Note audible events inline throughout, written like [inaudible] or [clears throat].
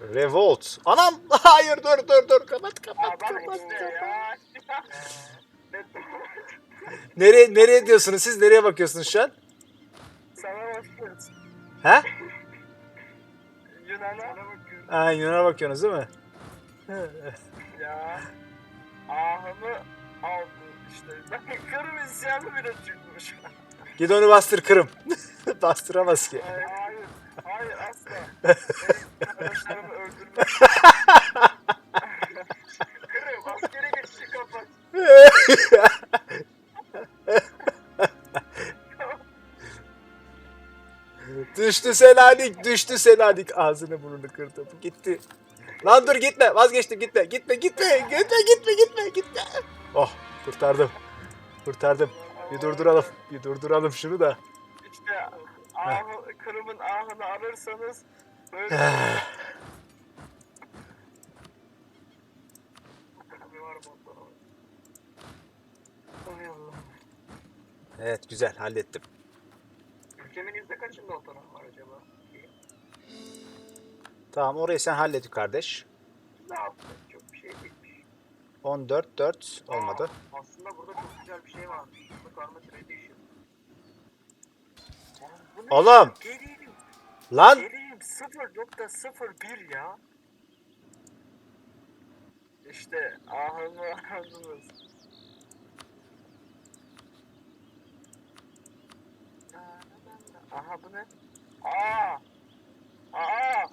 Revolt. Anam [laughs] hayır dur dur dur kapat kapat kapat. kapat. [laughs] Nereye nereye diyorsunuz siz nereye bakıyorsunuz şu an? Sana bakıyoruz. He? Yunan'a bakıyoruz. Ha Yunan'a bakıyorsunuz değil mi? Ya. Ahımı aldın işte. [laughs] Bak Kırım isyanı bile çıkmış. Git onu bastır Kırım. Bastıramaz ki. Hayır, hayır, hayır asla. Kırım askere kapat. [laughs] düştü Selanik, düştü Selanik. Ağzını burnunu kırdı. Bu Gitti. Lan dur gitme, vazgeçtim gitme, gitme, gitme, gitme, gitme, gitme, gitme. Oh, kurtardım. Kurtardım. Bir durduralım, bir durduralım şunu da. İşte ahı, Kırım'ın ahını arırsanız böyle var botlara bak. Ay Allah. Evet, güzel, hallettim. Ülkemin yüzde kaçında otonom var acaba? Tamam, orayı sen hallet kardeş. Ne yaptın? Çok bir şey değilmiş. 14, 4 olmadı. Aa, aslında burada çok güzel bir şey varmış. Bu karma tradition. Oğlum, lan Geriyim 0.01 ya. İşte ahını aldınız. Aha bu ne? Aa! Aa!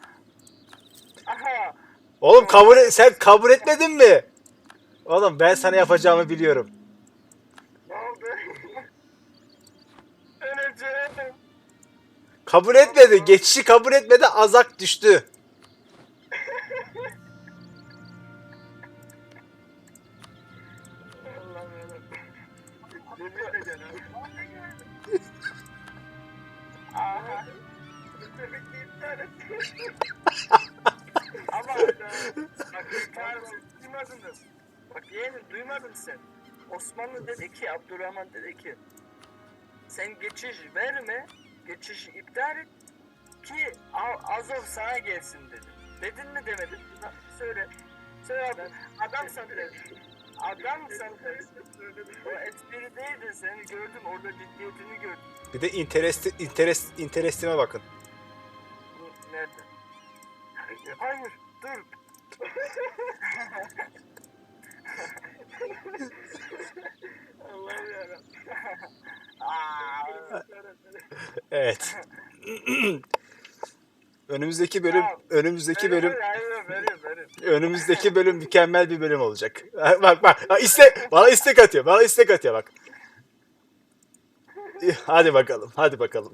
Aha! Oğlum kabul et, sen kabul etmedin mi? Oğlum ben sana yapacağımı biliyorum. Ne oldu? [laughs] Öleceğim. Kabul etmedi. Geçişi kabul etmedi. Azak düştü. Ama bak iptal duymadınız. Bak yeğenim duymadın sen. Osmanlı dedi ki, Abdurrahman dedi ki sen geçiş verme, geçişi iptal et ki Azov sana gelsin dedi. Dedin mi demedin? Söyle. Söyle abi. Adam sana Adam sana O espri değildi seni gördüm orada ciddiyetini gördüm. Bir de interest, interest, interestime bakın. Nerede? Hayır dur. Allah'ım yarabbim. Aa, Evet. [laughs] [clears throat] önümüzdeki bölüm önümüzdeki bölüm verin. Önümüzdeki bölüm mükemmel bir bölüm olacak. [laughs] bak bak. Ha, istek bana istek atıyor. Bana istek atıyor bak. Hadi bakalım. Hadi bakalım.